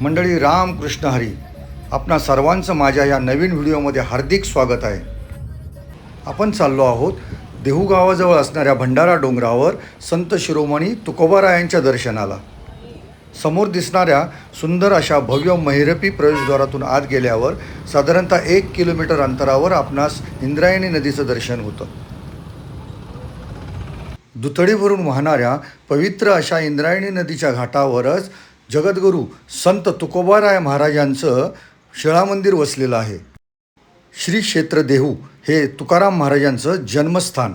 मंडळी राम कृष्ण हरी. आपणा सर्वांचं माझ्या या नवीन व्हिडिओमध्ये हार्दिक स्वागत आहे. आपण चाललो आहोत देहू गावाजवळ असणाऱ्या भंडारा डोंगरावर संत शिरोमणी तुकोबारायांच्या दर्शनाला. समोर दिसणाऱ्या सुंदर अशा भव्य महिरपी प्रवेशद्वारातून आत गेल्यावर साधारणतः एक किलोमीटर अंतरावर आपणास इंद्रायणी नदीचं दर्शन होतं. दुथडीवरून वाहणाऱ्या पवित्र अशा इंद्रायणी नदीच्या घाटावरच जगद्गुरू संत तुकोबाराय महाराजांचं शिळामंदिर वसलेलं आहे. श्री क्षेत्र देहू हे तुकाराम महाराजांचं जन्मस्थान.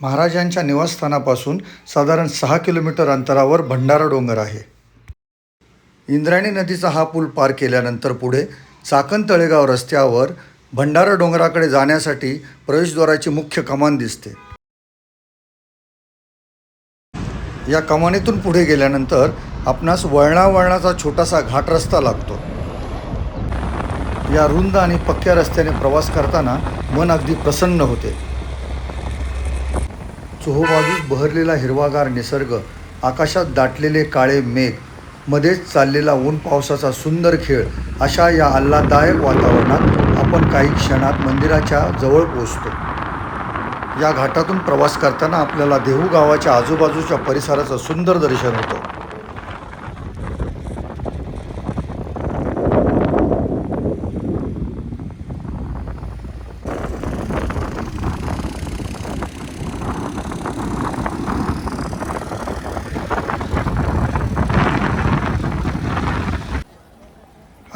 महाराजांच्या निवासस्थानापासून साधारण सहा किलोमीटर अंतरावर भंडारा डोंगर आहे. इंद्रायणी नदीचा हा पूल पार केल्यानंतर पुढे चाकण तळेगाव रस्त्यावर भंडारा डोंगराकडे जाण्यासाठी प्रवेशद्वाराची मुख्य कमान दिसते. या कमानीतून पुढे गेल्यानंतर आपणास वळणावळणाचा छोटासा घाट रस्ता लागतो. या रुंद आणि पक्क्या रस्त्याने प्रवास करताना मन अगदी प्रसन्न होते. चोहोबाजूस बहरलेला हिरवागार निसर्ग आकाशात दाटलेले काळे मेघ मध्येच चाललेला ऊन पावसाचा सुंदर खेळ अशा या आल्हाददायक वातावरणात आपण काही क्षणात मंदिराच्या जवळ पोहोचतो. या घाटातून प्रवास करताना आपल्याला देहू गावाच्या आजूबाजूच्या परिसराचं सुंदर दर्शन होतं.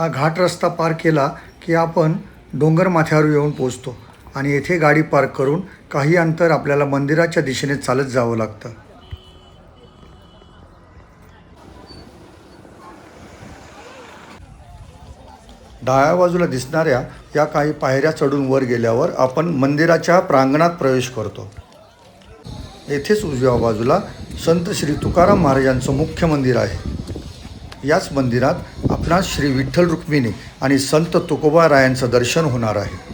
हा घाट रस्ता पार केला की आपण डोंगर माथ्यावर येऊन पोचतो आणि येथे गाडी पार्क करून काही अंतर आपल्याला मंदिराच्या दिशेने चालत जावं लागतं. डाव्या बाजूला दिसणाऱ्या या काही पायऱ्या चढून वर गेल्यावर आपण मंदिराच्या प्रांगणात प्रवेश करतो. येथेच उजव्या बाजूला संत श्री तुकाराम महाराजांचं मुख्य मंदिर आहे. याच मंदिरात आपणास श्री विठ्ठल रुक्मिणी आणि संत तुकोबा रायांचं दर्शन होणार आहे.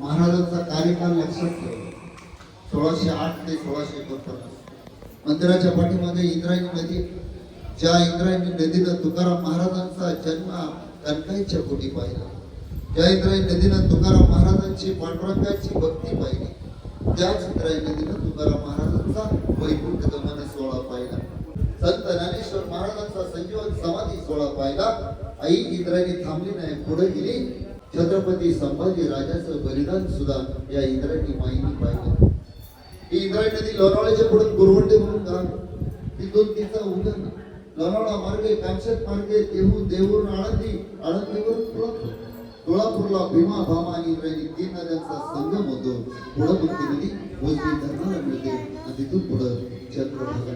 महाराजांचा कार्यकाल लक्षात ठेवा. सोळाशे आठ ते सोळाशे एकोणपन्नास. मंदिराच्या पाठीमध्ये इंद्रायणी नदी ज्या इंद्रायणी नदीनं तुकाराम महाराजांचा जन्म कणकाईच्या पोटी पाहिला. त्या इंद्रायणी नदीनं तुकाराम महाराजांची पांडुरंगाची भक्ती पाहिली. त्याच इंद्रायणी नदीनं तुकाराम महाराजांचा वैकुंठ गमन सोहळा पाहिला. संत ज्ञानेश्वर महाराजांचा संजीवन समाधी सोहळा पाहिला. आई इंद्रायणी थांबली नाही पुढे गेली. छत्रपती संभाजी राजाचं बलिदान सुद्धा या इंद्रायणी माहिती पाहिलं. ही इंद्रायणी नदी लोणावळ्याच्या पुढे गुरवंडे म्हणून गाव ती दोन तिचा उगम लोणावळा मार्गे कांचन मार्गे देहू देहूर आळंदी आळंदीवरून तुळापूर तुळापूरला भीमा भामा आणि इंद्रायणी तीन नद्यांचा संगम होतो. पुढं मुक्ती नदी मोजली धरणाला मिळते. आणि तिथून पुढं चंद्रभागा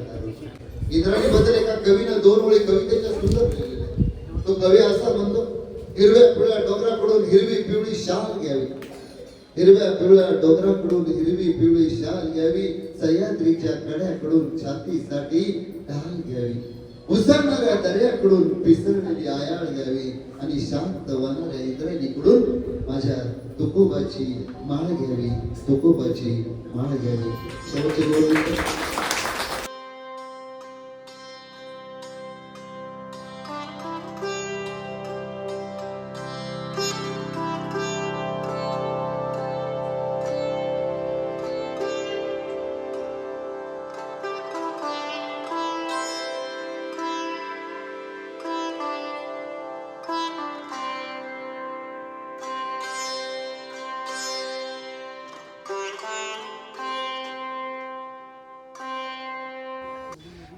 इंद्रायणी बद्दल एका कवीनं दोन वेळी कवितेच्या सुंदर लिहिलेलं आहे तो कवी असा म्हणतो हिरव्या पिवळ्या डोंगराकडून हिरवी पिवळी शाल घ्यावी. हिरव्या पिवळ्या डोंगराकडून हिरवी पिवळी शाल घ्यावी. सह्याद्रीच्या कड्याकडून छातीसाठी ढाल घ्यावी. उसळणाऱ्या दर्याकडून पिसरलेली आयाळ घ्यावी आणि शांत वाहणाऱ्या इंद्रायणीकडून माझ्या तुकोबाची माळ घ्यावी तुकोबाची माळ घ्यावी शेवटचे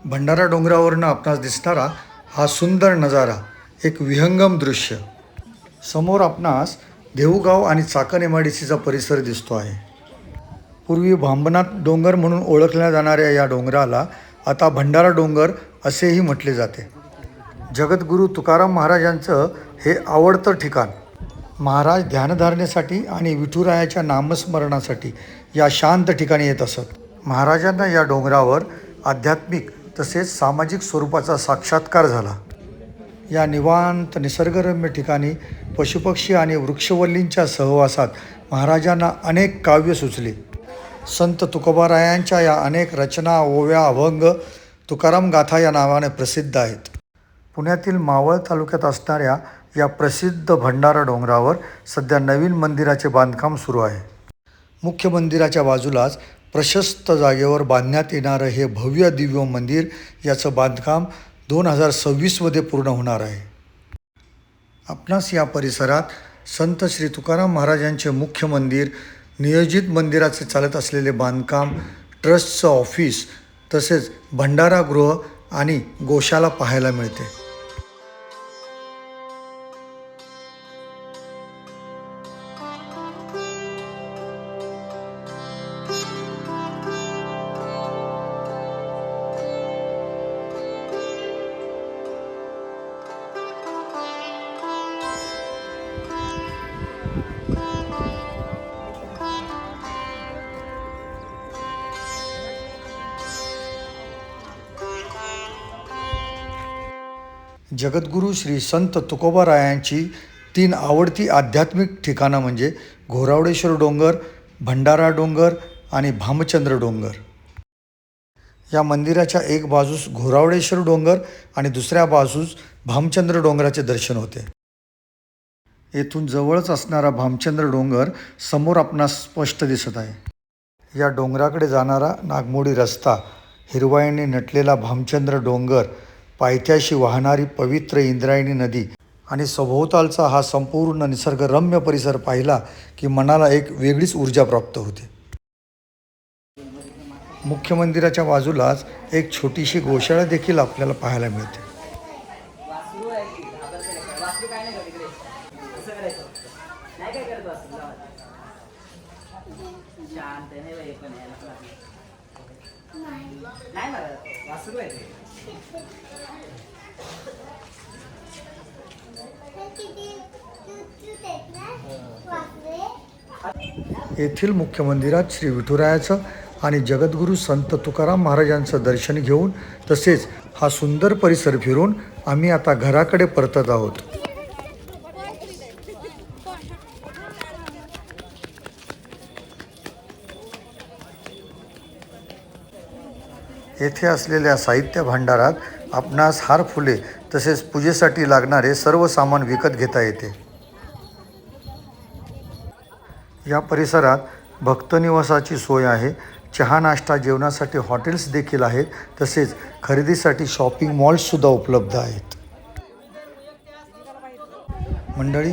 भंडारा डोंगरावरनं आपणास दिसणारा हा सुंदर नजारा एक विहंगम दृश्य. समोर आपणास देऊगाव आणि चाकण एम परिसर दिसतो आहे पूर्वी भांबनाथ डोंगर म्हणून ओळखल्या जाणाऱ्या या डोंगराला आता भंडारा डोंगर असेही म्हटले जाते. जगद्गुरू तुकाराम महाराजांचं हे आवडतं ठिकाण महाराज ध्यानधारणेसाठी आणि विठुरायाच्या नामस्मरणासाठी या शांत ठिकाणी येत असत. महाराजांना या डोंगरावर आध्यात्मिक तसेच सामाजिक स्वरूपाचा साक्षात्कार झाला. या निवांत निसर्गरम्य ठिकाणी पशुपक्षी आणि वृक्षवल्लींच्या सहवासात महाराजांना अनेक काव्य सुचली. संत तुकोबारायांच्या या अनेक रचना ओव्या अभंग तुकाराम गाथा या नावाने प्रसिद्ध आहेत. पुण्यातील मावळ तालुक्यात असणाऱ्या या प्रसिद्ध भंडारा डोंगरावर सध्या नवीन मंदिराचे बांधकाम सुरू आहे. मुख्य मंदिराच्या बाजूलाच प्रशस्त जागेवर बांधण्यात येणारं हे भव्य दिव्य मंदिर याचं बांधकाम दोन हजार सव्वीसमध्ये पूर्ण होणार आहे. आपणास या परिसरात संत श्री तुकाराम महाराजांचे मुख्य मंदिर नियोजित मंदिराचे चालत असलेले बांधकाम ट्रस्टचं ऑफिस तसेच भंडारागृह आणि गोशाला पाहायला मिळते. जगद्गुरू श्री संत तुकोबारायांची तीन आवडती आध्यात्मिक ठिकाणं म्हणजे घोरावडेश्वर डोंगर भंडारा डोंगर आणि भामचंद्र डोंगर. या मंदिराच्या एक बाजूस घोरावडेश्वर डोंगर आणि दुसऱ्या बाजूस भामचंद्र डोंगराचे दर्शन होते. येथून जवळच असणारा भामचंद्र डोंगर समोर आपणास स्पष्ट दिसत आहे. या डोंगराकडे जाणारा नागमोडी रस्ता हिरवाईने नटलेला भामचंद्र डोंगर पायथ्याशी वाहणारी पवित्र इंद्रायणी नदी आणि सभोवतालचा हा संपूर्ण निसर्गरम्य परिसर पाहिला की मनाला एक वेगळीच ऊर्जा प्राप्त होते. मुख्य मंदिराच्या बाजूलाच एक छोटीशी गोशाळा देखील आपल्याला पाहायला मिळते. नाही शांत नाही नाही वासरू आहे ते. येथील मुख्य मंदिरात श्री विठुरायाचं आणि जगद्गुरू संत तुकाराम महाराजांचं दर्शन घेऊन तसेच हा सुंदर परिसर फिरून आम्ही आता घराकडे परतत आहोत. येथे असलेल्या साहित्य भांडारात आपणास हार फुले तसेच पूजेसाठी लागणारे सर्व सामान विकत घेता येते. या परिसरात भक्तनिवासाची सोय आहे. चहा नाश्ता जेवणासाठी हॉटेल्स देखील आहेत. तसेच खरेदीसाठी शॉपिंग मॉल्ससुद्धा उपलब्ध आहेत. मंडळी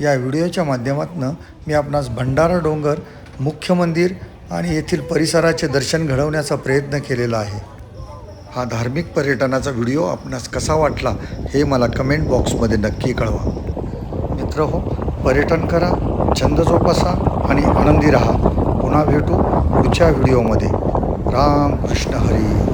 या व्हिडिओच्या माध्यमातून मी आपणास भंडारा डोंगर मुख्य मंदिर आणि येथील परिसराचे दर्शन घडवण्याचा प्रयत्न केलेला आहे. हा धार्मिक पर्यटनाचा व्हिडिओ आपणास कसा वाटला हे मला कमेंट बॉक्समध्ये नक्की कळवा. मित्र हो पर्यटन करा छंद जोपासा आणि आनंदी राहा. पुन्हा भेटू पुढच्या व्हिडिओमध्ये. राम कृष्ण हरी.